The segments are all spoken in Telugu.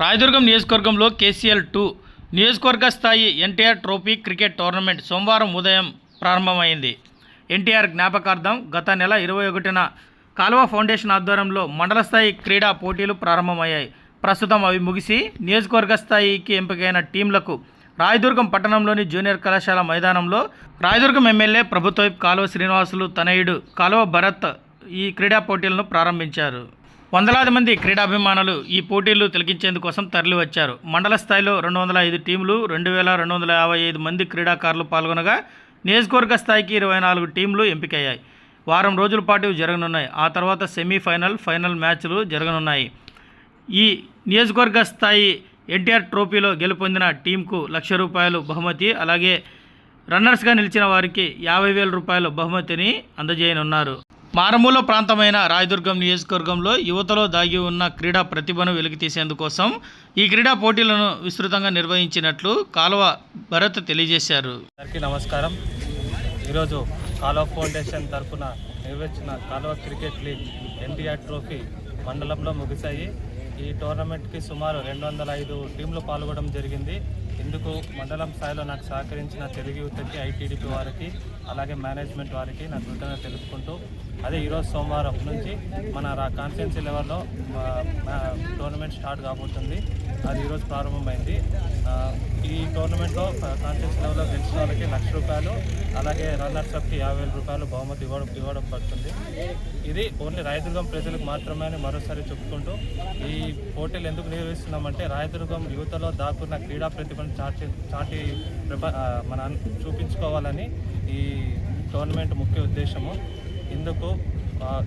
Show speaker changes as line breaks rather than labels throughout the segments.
రాయదుర్గం నియోజకవర్గంలో కేసీఎల్ టూ నియోజకవర్గ స్థాయి ఎన్టీఆర్ ట్రోఫీ క్రికెట్ టోర్నమెంట్ సోమవారం ఉదయం ప్రారంభమైంది. ఎన్టీఆర్ జ్ఞాపకార్థం గత నెల ఇరవై ఒకటిన కాలువ ఫౌండేషన్ ఆధ్వర్యంలో మండల స్థాయి క్రీడా పోటీలు ప్రారంభమయ్యాయి. ప్రస్తుతం అవి ముగిసి నియోజకవర్గ స్థాయికి ఎంపికైన టీంలకు రాయదుర్గం పట్టణంలోని జూనియర్ కళాశాల మైదానంలో రాయదుర్గం ఎమ్మెల్యే ప్రభుత్వ కాలువ శ్రీనివాసులు తనయుడు కాలువ భరత్ ఈ క్రీడా పోటీలను ప్రారంభించారు. వందలాది మంది క్రీడాభిమానులు ఈ పోటీలు తిలకించేందుకోసం తరలివచ్చారు. మండల స్థాయిలో రెండు వందల ఐదు టీంలు రెండు వేల రెండు వందల యాభై ఐదు మంది క్రీడాకారులు పాల్గొనగా నియోజకవర్గ స్థాయికి ఇరవై నాలుగు టీంలు ఎంపికయ్యాయి. వారం రోజుల పాటు జరగనున్నాయి. ఆ తర్వాత సెమీఫైనల్ ఫైనల్ మ్యాచ్లు జరగనున్నాయి. ఈ నియోజకవర్గ స్థాయి ఎన్టీఆర్ ట్రోఫీలో గెలుపొందిన టీంకు లక్ష రూపాయలు బహుమతి అలాగే రన్నర్స్గా నిలిచిన వారికి యాభై వేల రూపాయల బహుమతిని అందజేయనున్నారు. మారుమూల ప్రాంతమైన రాయదుర్గం నియోజకవర్గంలో యువతలో దాగి ఉన్న క్రీడా ప్రతిభను వెలికితీసేందుకోసం ఈ క్రీడా పోటీలను విస్తృతంగా నిర్వహించినట్లు కాలువ భరత్ తెలియజేశారు.
అందరికీ నమస్కారం. ఈరోజు కాలువ ఫౌండేషన్ తరఫున నిర్వహించిన కాలువ క్రికెట్ లీగ్ ఎన్టీఆర్ ట్రోఫీ మండలంలో ముగిశాయి. ఈ టోర్నమెంట్కి సుమారు రెండు వందల ఐదు టీంలు పాల్గొనడం జరిగింది. ఇందుకు మండలం స్థాయిలో నాకు సహకరించిన తెలుగు యువతకి ఐటీడీపీ వారికి అలాగే మేనేజ్మెంట్ వారికి నాకు కృతజ్ఞత తెలుపుకుంటూ అదే ఈరోజు సోమవారం నుంచి మన కాన్స్టిట్యున్సీ లెవెల్లో టోర్నమెంట్ స్టార్ట్ కాబోతుంది. అది ఈరోజు ప్రారంభమైంది. ఈ టోర్నమెంట్లో కాన్స్టిట్యున్సీ లెవెల్లో గెలిచిన వాళ్ళకి లక్ష రూపాయలు అలాగే రన్నర్స్ అప్కి యాభై వేల రూపాయలు బహుమతి ఇవ్వడం ఇవ్వడం పడుతుంది. ఇది ఓన్లీ రాయదుర్గం ప్రజలకు మాత్రమే అని మరోసారి చెప్పుకుంటూ ఈ పోటీలు ఎందుకు నిర్వహిస్తున్నామంటే రాయదుర్గం యువతలో దాక్కున్న క్రీడా ప్రతిభను చాటి చాటి ప్రప- మన చూపించుకోవాలని ఈ టోర్నమెంట్ ముఖ్య ఉద్దేశము. ఇందుకు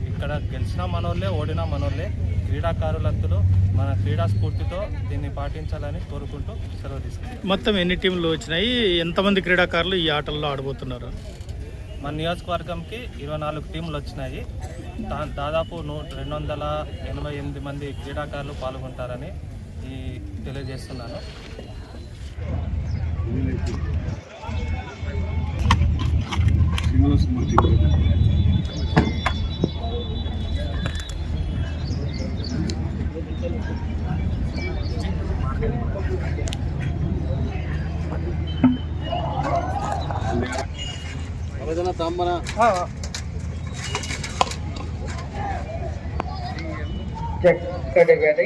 ఇక్కడ గెలిచిన మనోళ్ళే ఓడిన మనోళ్ళే క్రీడాకారులందరూ మన క్రీడా స్ఫూర్తితో దీన్ని పాటించాలని కోరుకుంటూ సెలవు తీసుకుంటాం
మొత్తం ఎన్ని టీంలు వచ్చినాయి? ఎంతమంది క్రీడాకారులు ఈ ఆటల్లో ఆడబోతున్నారు?
మన నియోజకవర్గంకి ఇరవై నాలుగు టీంలు వచ్చినాయి. దా దాదాపు నూ రెండు వందల ఎనభై ఎనిమిది మంది క్రీడాకారులు పాల్గొంటారని ఈ తెలియజేస్తున్నాను.
తమ్మన.
చక్కటి గారి